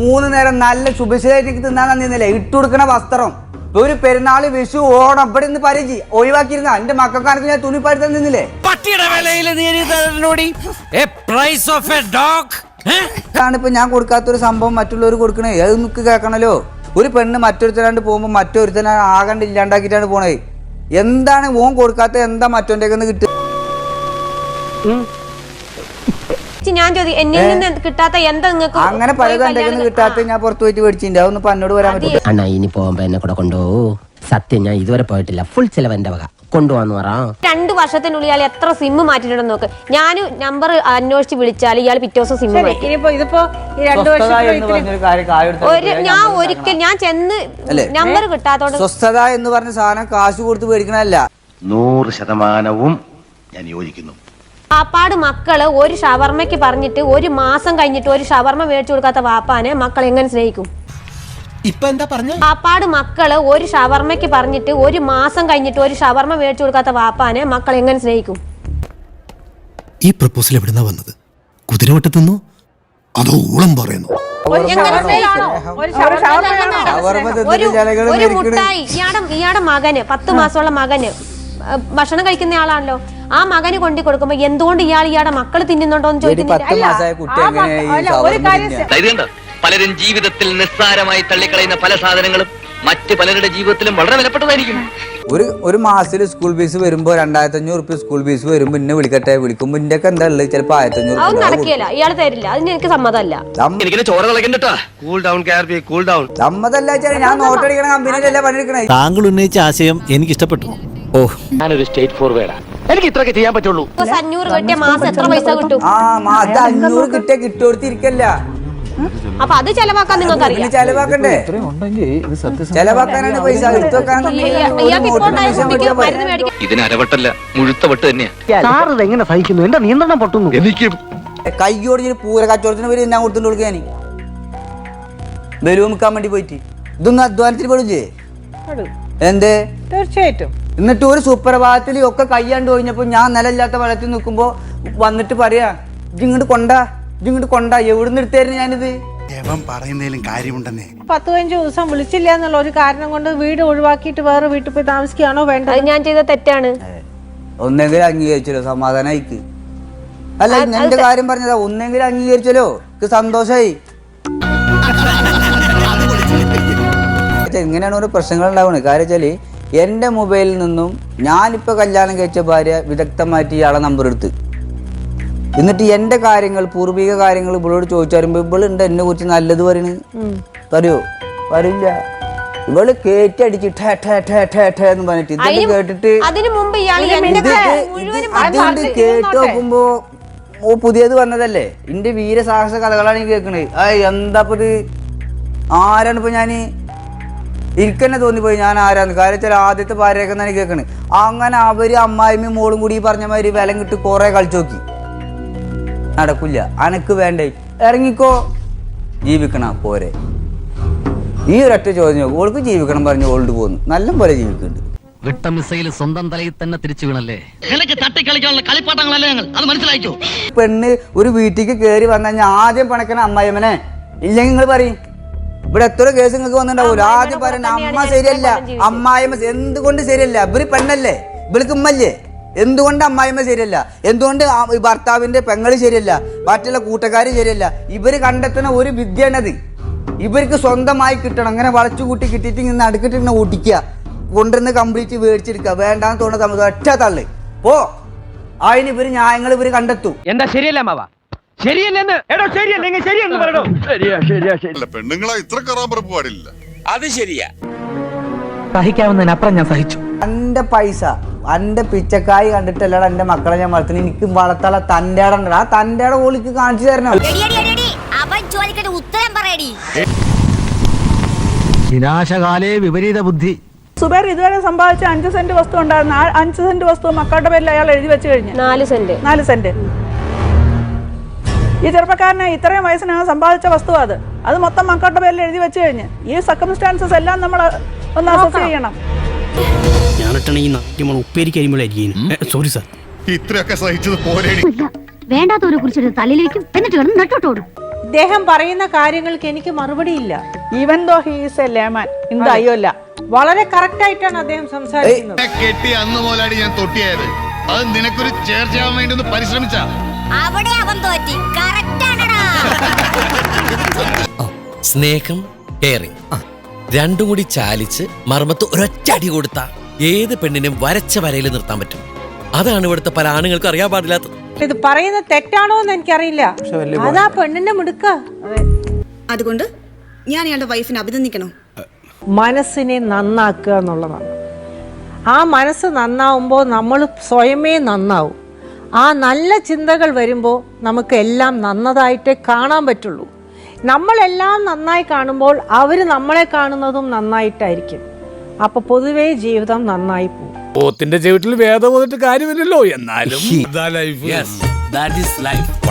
മൂന്ന് നേരം നല്ല ശുഭശേഷിക്ക് തിന്നാൻ തന്നിരുന്നില്ലേ ഇട്ടുകൊടുക്കണ വസ്ത്രം. ഒരു പെരുന്നാൾ വിഷു ഓണം ഇവിടെ നിന്ന് പരിചി. ഒഴിവാക്കിയിരുന്ന. എന്റെ മക്കൾക്കാർക്ക് ഞാൻ തുണി പരുത്താൻ നിന്നില്ലേ പട്ടിയുടെ വിലയിൽ ഇപ്പൊ ഞാൻ കൊടുക്കാത്തൊരു സംഭവം മറ്റുള്ളവർ കൊടുക്കണേ. അത് നിനക്ക് കേൾക്കണല്ലോ. ഒരു പെണ്ണ് മറ്റൊരുത്തരാണ്ട് പോകുമ്പോ മറ്റൊരുത്തനെ ആകണ്ട് ഇല്ലാണ്ടാക്കിയിട്ടാണ് പോണേ. എന്താണ് ഓൻ കൊടുക്കാത്ത എന്താ മറ്റൊന്റെ കിട്ടുക? ചേച്ചി, ഞാൻ ചോദി എന്നിൽ നിന്ന് കിട്ടാത്ത എന്താ നിങ്ങൾക്ക് അങ്ങനെ പലതും എന്റെ കയ്യിൽ നിന്ന് കിട്ടാത്ത ഞാൻ പുറത്തു പോയിട്ട് മേടിച്ചിട്ടുണ്ട് അതൊന്നും പന്നോട് വരാൻ പറ്റില്ല അണ്ണാ ഇനി പോകുമ്പോ എന്നെ കൂടെ കൊണ്ടുപോകൂ. സത്യം ഞാൻ ഇതുവരെ പോയിട്ടില്ല. ഫുൾ ചെലവ് എന്റെ വക. കൊണ്ടുപോകാന്ന് പറ. രണ്ടു വർഷത്തിനുള്ളിൽ ഇയാൾ എത്ര സിം മാറ്റിയിട്ടുണ്ടെന്ന് നോക്ക്. ഞാൻ നമ്പർ അന്വേഷിച്ച് വിളിച്ചാൽ ഇയാൾ പിറ്റേ ദിവസം സിം ഒരു ഞാൻ ഒരിക്കൽ ഞാൻ ചെന്ന് നമ്പർ കിട്ടാത്തോണ്ട് സ്വസ്ഥത എന്ന് പറഞ്ഞ സാധനം കാശ് കൊടുത്ത് മേടിക്കണല്ല നൂറ് ശതമാനവും ഞാൻ യോജിക്കുന്നു. വാപ്പാട് മക്കൾ ഒരു ഷവർമ്മയ്ക്ക് പറഞ്ഞിട്ട് ഒരു മാസം കഴിഞ്ഞിട്ട് ഒരു ഷവർമ്മ മേടിച്ചു കൊടുക്കാത്ത വാപ്പാനെ മക്കൾ എങ്ങനെ സ്നേഹിക്കും? ഇപ്പൊ എന്താ പറഞ്ഞു? വാപ്പാട് മക്കൾ ഒരു ഷവർമ്മയ്ക്ക് പറഞ്ഞിട്ട് ഒരു മാസം കഴിഞ്ഞിട്ട് ഒരു ഷവർമ്മ മേടിച്ചു കൊടുക്കാത്ത വാപ്പാനെ മക്കൾ എങ്ങനെ സ്നേഹിക്കും? ഈ പ്രപ്പോസൽ എവിടുന്നാ വന്നത്? കുതിരവട്ടത്തുനിന്നോ അതോ ഊളം പറയുന്നു? ഒരു മുട്ടായി ഇയാടെ ഇയാടെ മകന് പത്ത് മാസമുള്ള മകന് ഭക്ഷണം കഴിക്കുന്ന ആളാണല്ലോ. ആ മകന് കൊണ്ടു കൊടുക്കുമ്പോ എന്തുകൊണ്ട് ഇയാൾ ഇയാളുടെ മക്കൾ തിന്നുന്നുണ്ടോ എന്ന് ചോദിക്കുന്നില്ല പലരും ജീവിതത്തിൽ നിസ്സാരമായി തള്ളിക്കളയുന്ന പല സാധനങ്ങളും മറ്റ് പലരുടെ ജീവിതത്തിലും വളരെ വിലപ്പെട്ടതായിരിക്കും. ഒരു ഒരു മാസത്തിൽ സ്കൂൾ ഫീസ് വരുമ്പോ രണ്ടായിരത്തി അഞ്ഞൂറ് റുപ്യ സ്കൂൾ ഫീസ് വരുമ്പോ ഇന്നെ വിളിക്കട്ടെ വിളിക്കുമ്പോ ഇന്റെ ഒക്കെ എന്താ ഉള്ളത്? ചിലപ്പോ ആയിരത്തി അഞ്ഞൂറ് സമ്മതമല്ല. ഞാൻ നോട്ടടിക്കണ കമ്പനിയിലല്ല പണിയെടുക്കണേ? താങ്കൾ ഉന്നയിച്ച ആശയം എനിക്ക് ഇഷ്ടപ്പെട്ടു ഓ. ഞാനൊരു സ്റ്റേറ്റ് ഫോർവേഡാ എനിക്ക് ഇത്രയൊക്കെ ചെയ്യാൻ പറ്റുള്ളൂ. ദിവസം അഞ്ഞൂറ് കിട്ടിയ മാസം എത്ര പൈസ കിട്ടും? ആ മാസം അഞ്ഞൂറ് കിട്ടിയ കിട്ടുകൊടുത്തിരിക്കല്ല അപ്പൊ അത് ചെലവാക്കാൻ നിങ്ങൾക്ക് അറിയാം ചെലവാക്കണ്ടേ? ചെലവാക്കാനാണ് പൈസ ഇതിന് അരവട്ടല്ല മുഴുത്ത വട്ട് തന്നെയാ. സാർ ഇത് എങ്ങനെ സഹിക്കുന്നു? എന്റെ നിയന്ത്രണം പൊട്ടുന്നു? എനിക്ക് കയ്യോട് ഞാൻ പൂര കച്ചവടത്തിന് പേര് ഞാൻ കൊടുത്തു കൊടുക്കാൻ ബലൂമിക്കാൻ വേണ്ടി പോയിട്ട്. ഇതൊന്നും അധ്വാനത്തിന് പെടില്ലേ ചെയ്യേ. എന്തേ? തീർച്ചയായിട്ടും. എന്നിട്ട് ഒരു സുപ്രഭാതത്തിൽ ഒക്കെ കയ്യാണ്ട് കഴിഞ്ഞപ്പോൾ ഞാൻ നിലയില്ലാത്ത വെള്ളത്തിൽ നിൽക്കുമ്പോൾ വന്നിട്ട് പറയാ ഇങ്ങോട്ട് കൊണ്ടാ ഇങ്ങോട്ട് കൊണ്ടാ എവിടുന്ന് എടുത്തായിരുന്നു ഞാനിത്? എവൻ പറയുന്നതിലും കാര്യമുണ്ടെന്നേ. പത്ത് പതിനഞ്ച് ദിവസം വിളിച്ചില്ല എന്നുള്ള ഒരു കാരണം കൊണ്ട് വീട് ഒഴിവാക്കിയിട്ട് വേറെ വീട്ടിൽ പോയി താമസിക്കുകയാണോ വേണ്ടത്? അത് ഞാൻ ചെയ്ത തെറ്റാണ്. ഒന്നെങ്കിലും അംഗീകരിച്ചല്ലോ സമാധാനമായിക്ക് അല്ല എന്റെ കാര്യം പറഞ്ഞതാ ഒന്നെങ്കിലും അംഗീകരിച്ചല്ലോ എനിക്ക് സന്തോഷായി. പക്ഷെ ഇങ്ങനെയാണ് ഓരോ പ്രശ്നങ്ങൾ ഉണ്ടാവുന്നത് കാര്യം വെച്ചാൽ എന്റെ മൊബൈലിൽ നിന്നും ഞാനിപ്പോൾ കല്യാണം കഴിച്ച ഭാര്യ വിദഗ്ധമായിട്ട് ഇയാളെ നമ്പർ എടുത്ത്. എന്നിട്ട് എന്റെ കാര്യങ്ങൾ പൂർവിക കാര്യങ്ങൾ ഇവളോട് ചോദിച്ചു വരുമ്പോ ഇവളുണ്ട് എന്നെ കുറിച്ച് നല്ലത് പറയണ്? പറയോ. പറയില്ല. ഇവൾ കേറ്റി അടിച്ച് ഠേ ഠേ ഠേ ഠേ ഠേ എന്ന് പറഞ്ഞിട്ട് ഇതൊക്കെ കേട്ടിട്ട് ഇത് ഇത് കേട്ട് നോക്കുമ്പോ ഓ പുതിയത് വന്നതല്ലേ? എന്റെ വീരസാഹസ കഥകളാണ് ഈ കേൾക്കണത് ആ എന്താ ഇപ്പൊ ഇത് ആരാണ് ഇപ്പൊ ഞാൻ? ഇരിക്കന്നെ തോന്നിപ്പോയി. ഞാൻ ആരാന്ന് കാര്യം വെച്ചാൽ ആദ്യത്തെ ഭാര്യയൊക്കെ തന്നെ കേൾക്കണ് അങ്ങനെ അവർ അമ്മായിമ്മയും മോളും കൂടി പറഞ്ഞ മാതിരി വിലം കിട്ടി കുറെ കളിച്ചു നോക്കി. നടക്കില്ല അനക്ക് വേണ്ടേ? ഇറങ്ങിക്കോ. ജീവിക്കണ പോരെ. ഈ ഒരൊറ്റ ചോദ്യം ഓൾക്ക് ജീവിക്കണം പറഞ്ഞ് ഓൾഡ് പോകുന്നു നല്ല പോലെ ജീവിക്കുന്നുണ്ട്. വിട്ട മിസൈൽ സ്വന്തം തലയിൽ തന്നെ തിരിച്ചു വീണല്ലേ? നിനക്ക് തട്ടിക്കളിക്കാനുള്ള കളിപ്പാട്ടങ്ങളല്ല ഞങ്ങൾ? അത് മനസ്സിലായിക്കോ? പെണ്ണ് ഒരു വീട്ടിലേക്ക് കയറി വന്നു കഴിഞ്ഞാൽ ആദ്യം പണക്കണ അമ്മായിമ്മനെ ഇല്ലെങ്കിൽ നിങ്ങൾ പറയും ഇവിടെ എത്ര കേസ് നിങ്ങൾക്ക് വന്നിട്ടുണ്ടാവൂല ആദ്യം പറയുന്ന അമ്മ ശരിയല്ല. അമ്മായിമ്മ എന്തുകൊണ്ട് ശരിയല്ല? ഇവർ പെണ്ണല്ലേ? ഇവർക്ക് ഉമ്മല്ലേ? എന്തുകൊണ്ട് അമ്മായിമ്മ ശരിയല്ല? എന്തുകൊണ്ട് ഈ ഭർത്താവിന്റെ പെങ്ങൾ ശരിയല്ല? മറ്റുള്ള കൂട്ടക്കാർ ശരിയല്ല? ഇവർ കണ്ടെത്തുന്ന ഒരു വിദ്യയാണത്. ഇവർക്ക് സ്വന്തമായി കിട്ടണം. അങ്ങനെ വളച്ചു കൂട്ടി കിട്ടിയിട്ട് ഇങ്ങനെ അടുക്കിട്ട് ഇങ്ങനെ ഓടിക്കുക. കൊണ്ടുവന്ന് കംപ്ലീറ്റ് മേടിച്ചെടുക്കുക വേണ്ടാന്ന് തോന്നുന്ന സമയത്ത് ഒറ്റ തള്ളു. പോ. അതിന് ഇവർ ന്യായങ്ങൾ ഇവർ കണ്ടെത്തും. എന്താ ശരിയല്ല മാവ? ശരിയല്ലെന്ന്. എടോ ശരിയല്ലെങ്കിൽ ശരിയെന്ന് പറയണോ ശരിയാ ശരിയാ ശരി. അല്ല പെണ്ണുങ്ങളെ ഇത്ര കറാമ്പറപ്പ് പാടില്ല. അത് ശരിയാ. സഹിക്കാവുന്നതിനപ്പുറം ഞാൻ സഹിച്ചു. എന്റെ പൈസ എന്റെ പിച്ചക്കായി കണ്ടിട്ടല്ലടാ എന്റെ മക്കളെ ഞാൻ വളർത്തുന്നത് എനിക്ക് വളർത്താനുള്ള തന്റെ ഇടം ആ തന്റെ ഇടം ഓളിക്ക് കാണിച്ചു തരണം. അവൻ ഉത്തരം പറയടി. വിനാശകാലേ വിപരീത ബുദ്ധി. സുബേർ ഇതുവരെ സമ്പാദിച്ച അഞ്ച് സെന്റ് വസ്തു ഉണ്ടായിരുന്നു. ആ അഞ്ച് സെന്റ് വസ്തു മക്കളുടെ പേരിൽ അയാൾ എഴുതി വെച്ച് കഴിഞ്ഞു. നാല് സെന്റ്. നാല് സെന്റ്. ഈ ചെറുപ്പക്കാരനെ ഇത്രയും വയസ്സിനകം സമ്പാദിച്ച വസ്തു അത്. അത് മൊത്തം മക്കളുടെ പേരിൽ എഴുതി വെച്ച് കഴിഞ്ഞ് ഈ സർക്കംസ്റ്റാൻസസ് എല്ലാം നമ്മൾ ഒന്ന് അസസ് ചെയ്യണം. സോറി സാർ ഇത്രയൊക്കെ സഹിച്ചത് പോരേടി. വേണ്ടാത്തവരെ കുറിച്ചെടുത്ത് തലയിലേക്കും എന്നിട്ട് കിടന്ന് നെട്ടോട്ടോടും. ഇദ്ദേഹം പറയുന്ന കാര്യങ്ങൾക്ക് എനിക്ക് മറുപടിയില്ല even though he's a layman in അയ്യോല്ല വളരെ കറക്റ്റ് ആയിട്ടാണ് അദ്ദേഹം സംസാരിക്കുന്നത്. കെട്ടി അന്ന് മുതലാടി ഞാൻ തൊട്ടിയായത്. അത് നിനക്കൊരു ചേർച്ചയാവാൻ വേണ്ടി ഒന്ന് പരിശ്രമിച്ചാ. അവിടെ അവൻ തോറ്റി. സ്നേഹം കെയറിങ് രണ്ടും കൂടി ചാലിച്ച് മർമ്മത്ത് ഒരൊറ്റ അടി കൊടുത്ത ഏത് പെണ്ണിനും വരച്ച വരയിൽ നിർത്താൻ പറ്റും. അതാണ് ഇവിടുത്തെ പല ആണുങ്ങൾക്ക് അറിയാൻ പാടില്ലാത്തത്. ഇത് പറയുന്നത് തെറ്റാണോ എന്ന് എനിക്കറിയില്ല. അതാ പെണ്ണിന്റെ മിടുക്ക. അതുകൊണ്ട് ഞാൻ ഇയാളുടെ വൈഫിനെ അഭിനന്ദിക്കണോ? മനസ്സിനെ നന്നാക്കുക എന്നുള്ളതാണ്. ആ മനസ്സ് നന്നാവുമ്പോൾ നമ്മൾ സ്വയമേ നന്നാവും. ആ നല്ല ചിന്തകൾ വരുമ്പോൾ നമുക്ക് എല്ലാം നന്നതായിട്ടേ കാണാൻ പറ്റുള്ളൂ. നമ്മളെല്ലാം നന്നായി കാണുമ്പോൾ അവർ നമ്മളെ കാണുന്നതും നന്നായിട്ടായിരിക്കും. അപ്പൊ പൊതുവേ ജീവിതം നന്നായി പോകും. പോത്തിന്റെ ചവിട്ടിൽ വേദം വന്നിട്ട് കാര്യമില്ലല്ലോ. എന്നാലും ലൈഫ് ദാറ്റ് ഈസ് ലൈഫ്